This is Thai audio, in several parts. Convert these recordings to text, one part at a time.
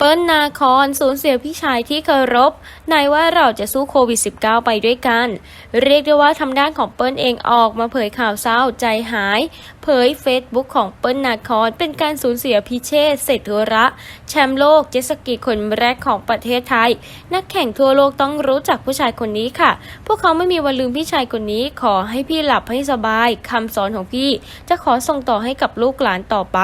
เปิ้ลนาคอนสูญเสียพี่ชายที่เคารพนายว่าเราจะสู้โควิด -19 ไปด้วยกัน เรียกได้ว่าทำด้านของเปิ้ลเองออกมาเผยข่าวเศร้าใจหาย เผยเฟซบุ๊กของเปิ้ลนาคอนเป็นการสูญเสียพิเชษเศรษฐระแชมป์โลกเจสกีคนแรกของประเทศไทย นักแข่งทั่วโลกต้องรู้จักผู้ชายคนนี้ค่ะ พวกเขาไม่มีวันลืมพี่ชายคนนี้ ขอให้พี่หลับให้สบายคำสอนของพี่ จะขอส่งต่อให้กับลูกหลานต่อไป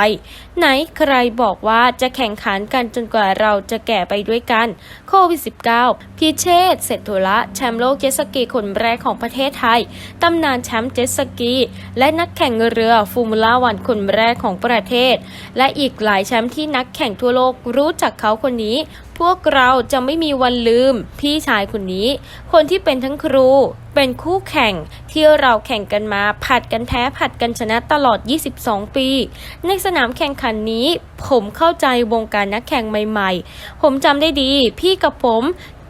ไหนใครบอกว่าจะแข่งขันกันจนกว่าเราจะแก่ไปด้วยกันโควิด -19 พิเชษเศรษฐระแชมป์โลกเจ็ตสกีคนแรกของประเทศไทย ตำนานแชมป์เจ็ตสกี และนักแข่งเรือฟูมูล่าวันคนแรกของประเทศ และอีกหลายแชมป์ที่นักแข่งทั่วโลกรู้จักเขาคนนี้ พวกเราจะไม่มีวันลืม พี่ชายคนนี้ คนที่เป็นทั้งครู เป็นคู่แข่งที่เราแข่งกันมาผัดกันแพ้ผัดกันชนะตลอด 22 ปี ในสนามแข่งขันนี้ ผมเข้าใจวงการนักแข่งใหม่ ๆ ผมจำได้ดี พี่กับผม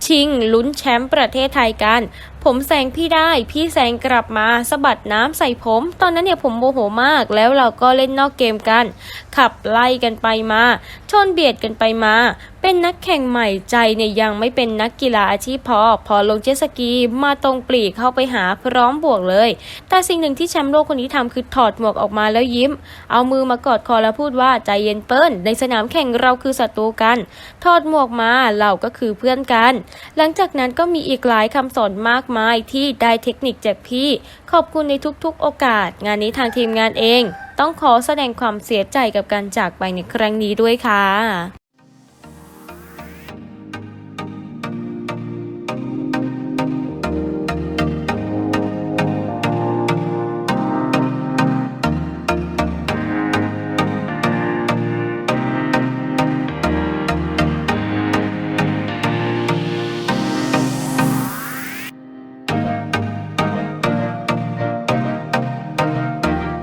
ชิงลุ้นแชมป์ประเทศไทยกัน ผมแซงพี่ได้ พี่แซงกลับมาสะบัดน้ำใส่ผม ตอนนั้นเนี่ยผมโมโหมาก แล้วเราก็เล่นนอกเกมกัน ขับไล่กันไปมา ชนเบียดกันไปมา เป็นนักแข่งใหม่ใจเนี่ยยังไม่เป็นนักกีฬาอาชีพพอ พอลงเจ็ตสกีมาตรงปลีกเข้าไปหาพร้อมบวกเลย แต่สิ่งหนึ่งที่แชมป์โลกคนนี้ทำคือถอดหมวกออกมาแล้วยิ้ม เอามือมากอดคอแล้วพูดว่าใจเย็นเปิ้ล ในสนามแข่งเราคือศัตรูกัน ถอดหมวกมาเราก็คือเพื่อนกัน หลังจากนั้นก็มีอีกหลายคำสอนมากมายที่ได้เทคนิคจากพี่ ขอบคุณในทุกๆโอกาส งานนี้ทางทีมงานเอง ต้องขอแสดงความเสียใจกับการจากไปในครั้งนี้ด้วยค่ะ